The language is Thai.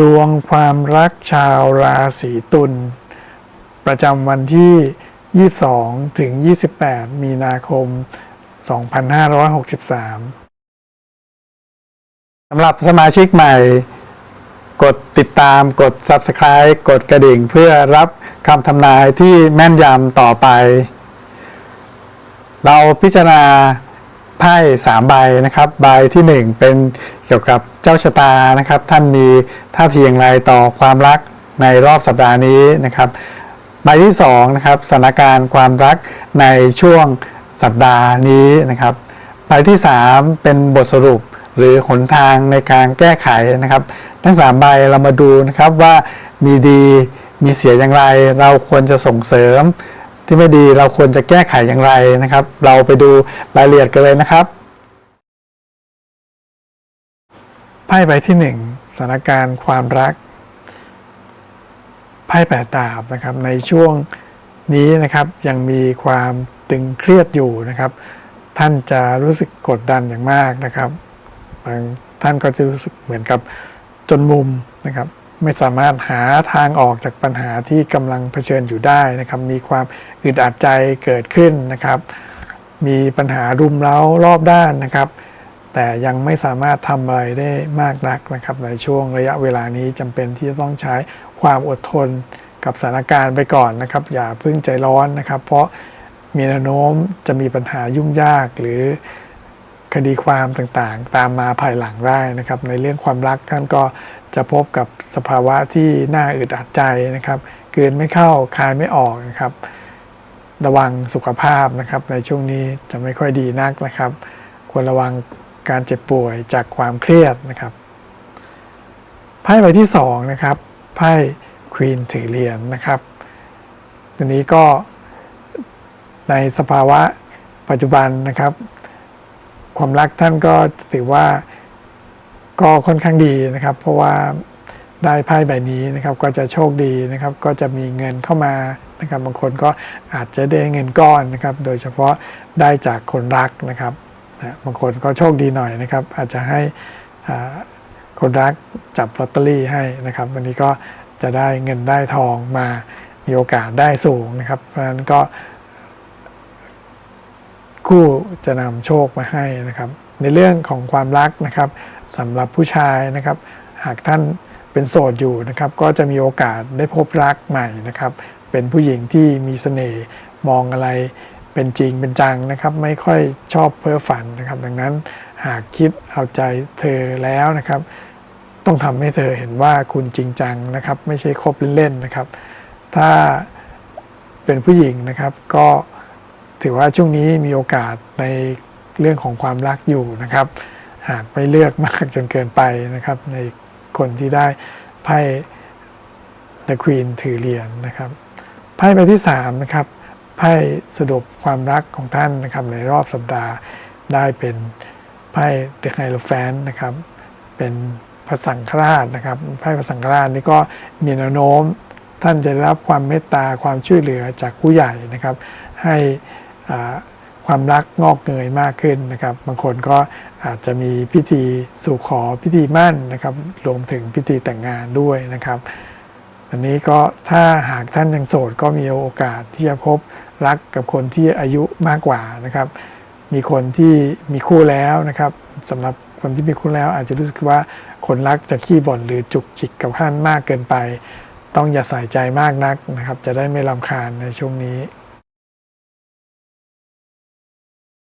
ดวงความรักชาวราศีตุล ประจำวันที่ 22 ถึง 28 มีนาคม 2563 สำหรับสมาชิกใหม่ กดติดตามกด Subscribe กดกระดิ่งเพื่อรับคำทำนายที่แม่นยำต่อไป เราพิจารณาไพ่สามใบนะครับ ใบที่หนึ่งเป็น เกี่ยวกับเจ้าชะตานะครับ ท่านมีท่าทีอย่างไรต่อความรักในรอบสัปดาห์นี้นะครับใบที่สองนะครับสถานการณ์ความรักในช่วงสัปดาห์นี้นะครับใบที่สามเป็นบทสรุปหรือหนทางในการแก้ไขนะครับ ทั้งสามใบเรามาดูนะครับว่ามีดีมีเสียอย่างไร เราควรจะส่งเสริม ที่ไม่ดีเราควรจะแก้ไขอย่างไรนะครับ เราไปดูรายละเอียดกันเลยนะครับ ไพ่ใบที่หนึ่งสถานการณ์ความรัก ไพ่แปดดาบนะครับ ในช่วงนี้นะครับยังมีความตึงเครียดอยู่นะครับ ท่านจะรู้สึกกดดันอย่างมากนะครับบางท่านก็จะรู้สึกเหมือนกับจนมุมนะครับ ไม่สามารถหาทางออกจากปัญหาที่กำลังเผชิญอยู่ได้นะครับ มีความอึดอัดใจเกิดขึ้นนะครับ มีปัญหารุมเร้ารอบด้านนะครับ แต่ยังไม่สามารถทำอะไรได้มากนักนะครับ ในช่วงระยะเวลานี้จำเป็นที่จะต้องใช้ความอดทนกับสถานการณ์ไปก่อนนะครับ อย่าเพิ่งใจร้อนนะครับ เพราะมีแนวโน้มจะมีปัญหายุ่งยากหรือคดีความต่างๆ ตามมาภายหลังได้นะครับ ในเรื่องความรักท่านก็จะพบกับสภาวะที่น่าอึดอัดใจนะครับเกินไม่เข้าคายไม่ออกนะครับ ระวังสุขภาพนะครับ ในช่วงนี้จะไม่ค่อยดีนักนะครับ ควรระวัง การเจ็บป่วยจากความเครียดนะครับไพ่ใบที่สองนะครับไพ่ควีนถือเหรียญนะครับตัวนี้ก็ในสภาวะปัจจุบันนะครับ ความรักท่านก็ถือว่าก็ค่อนข้างดีนะครับ เพราะว่าได้ไพ่ใบนี้นะครับ ก็จะโชคดีนะครับ ก็จะมีเงินเข้ามานะครับ บางคนก็อาจจะได้เงินก้อนนะครับ โดยเฉพาะได้จากคนรักนะครับ นะบางคนก็โชคดีหน่อยนะครับ อาจจะให้คนรักจับลอตเตอรี่ให้นะครับ วันนี้ก็จะได้เงินได้ทองมามีโอกาสได้สูงนะครับเพราะฉะนั้นก็ คู่จะนำโชคมาให้นะครับ ในเรื่องของความรักนะครับสำหรับผู้ชายนะครับ หากท่านเป็นโสดอยู่นะครับ ก็จะมีโอกาสได้พบรักใหม่นะครับ เป็นผู้หญิงที่มีเสน่ห์มองอะไร เป็นจริงเป็นจังนะครับ ไม่ค่อยชอบเพ้อฝันนะครับ ดังนั้นหากคิดเอาใจเธอแล้วนะครับ ต้องทำให้เธอเห็นว่าคุณจริงจังนะครับ ไม่ใช่คบเล่นๆนะครับ ถ้าเป็นผู้หญิงนะครับ ก็ถือว่าช่วงนี้มีโอกาสในเรื่องของความรักอยู่นะครับ หากไม่เลือกมากจนเกินไปนะครับ ในคนที่ได้ไพ่ The Queen ถือเหรียญนะครับ ไพ่ใบที่3นะครับ ไพ่สรุปความรักของท่านนะครับในรอบสัปดาห์ได้เป็นไพ่ The Hierophant นะครับ เป็นพระสังฆราชนะครับไพ่พระสังฆราชนี่ก็มีแนวโน้ม ท่านจะได้รับความเมตตาความช่วยเหลือจากผู้ใหญ่นะครับ ให้ความรักงอกเงยมากขึ้นนะครับ บางคนก็อาจจะมีพิธีสู่ขอพิธีมั่นนะครับรวมถึงพิธีแต่งงานด้วยนะครับอันนี้ก็ถ้าหากท่านยังโสดก็มีโอกาสที่จะพบ รักกับคนที่อายุมากกว่านะครับ มีคนที่มีคู่แล้วนะครับสำหรับคนที่มีคู่แล้วอาจจะรู้สึกว่าคนรักจะขี้บ่นหรือจุกจิกกับท่านมากเกินไป ต้องอย่าใส่ใจมากนักนะครับ จะได้ไม่ลำคาญในช่วงนี้